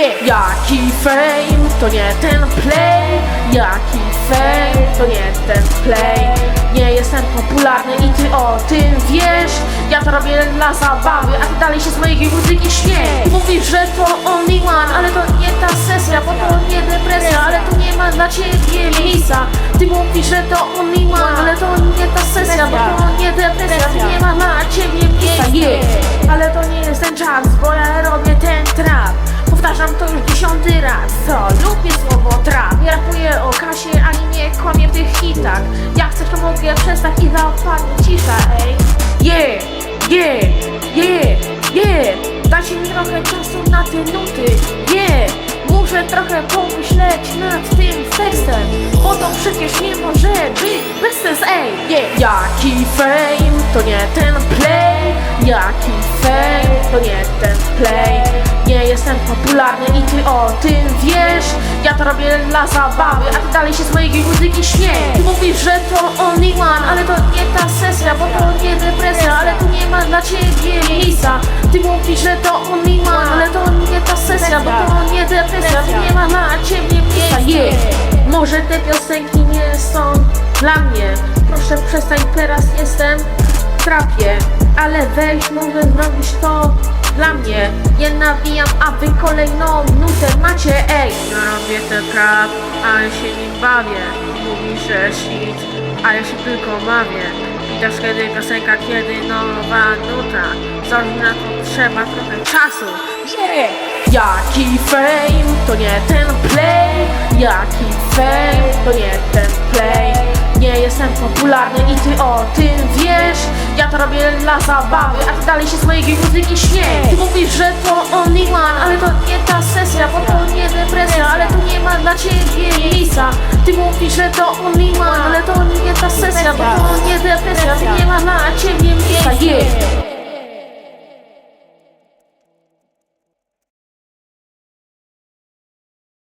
yeah. Jaki fame, to nie ten play. Jaki fame, to nie ten play. Nie jestem popularny i ty o tym wiesz. Ja to robię dla zabawy, a ty dalej się z mojej muzyki śmiej. Mówisz, że to only one, ale to nie ta sesja Bo to nie depresja, ale tu nie ma dla ciebie miejsca. Ty mówisz, że to only one, ale to nie ta sesja Bo to nie depresja, tu nie ma raz, co? Lubię słowo trap. Ja rapuję o kasie, ani nie kłamię w tych hitach. Jak chcesz to mogę przestać i zapadnie cisza, ej. Yeah, yeah, yeah, yeah. Dajcie mi trochę czasu na te nuty, yeah Muszę trochę pomyśleć nad tym tekstem Bo to przecież nie może być bez sensu, ej. Yeah. Jaki fame, to nie ten play. Jaki fame, to nie ten Nie popularny i ty o tym wiesz. Ja to robię dla zabawy, a ty dalej się z mojej muzyki śmiej. Ty mówisz, że to only one, ale to nie ta sesja Bo to nie depresja, ale tu nie ma dla ciebie miejsca. Ty mówisz, że to only one, ale to nie ta sesja Bo to nie depresja, tu nie ma dla ciebie miejsca. Yeah. Może te piosenki nie są dla mnie. Proszę przestań, teraz jestem w trapie Ale weź, może zrobisz to dla mnie. Nie nawijam, a wy kolejną nutę macie, ej Ja robię ten trap, ale się nim bawię. Mówisz, że shit, a ja się tylko bawię. Widać kiedy piosenka, kiedy nowa nuta. Zaraz na to trzeba trochę czasu. Yeah. Jaki fame, to nie ten play. Jaki fame, to nie ten play. Nie jestem popularny i ty o tym wiesz Ja to robię dla zabawy, a ty dalej się z mojej muzyki śmiej. Ty mówisz, że to only one, ale to nie ta sesja Bo to nie depresja, ale tu nie ma dla ciebie miejsca. Ty mówisz, że to only one, ale to nie ta sesja Bo to nie depresja, tu nie ma dla ciebie miejsca. Yeah.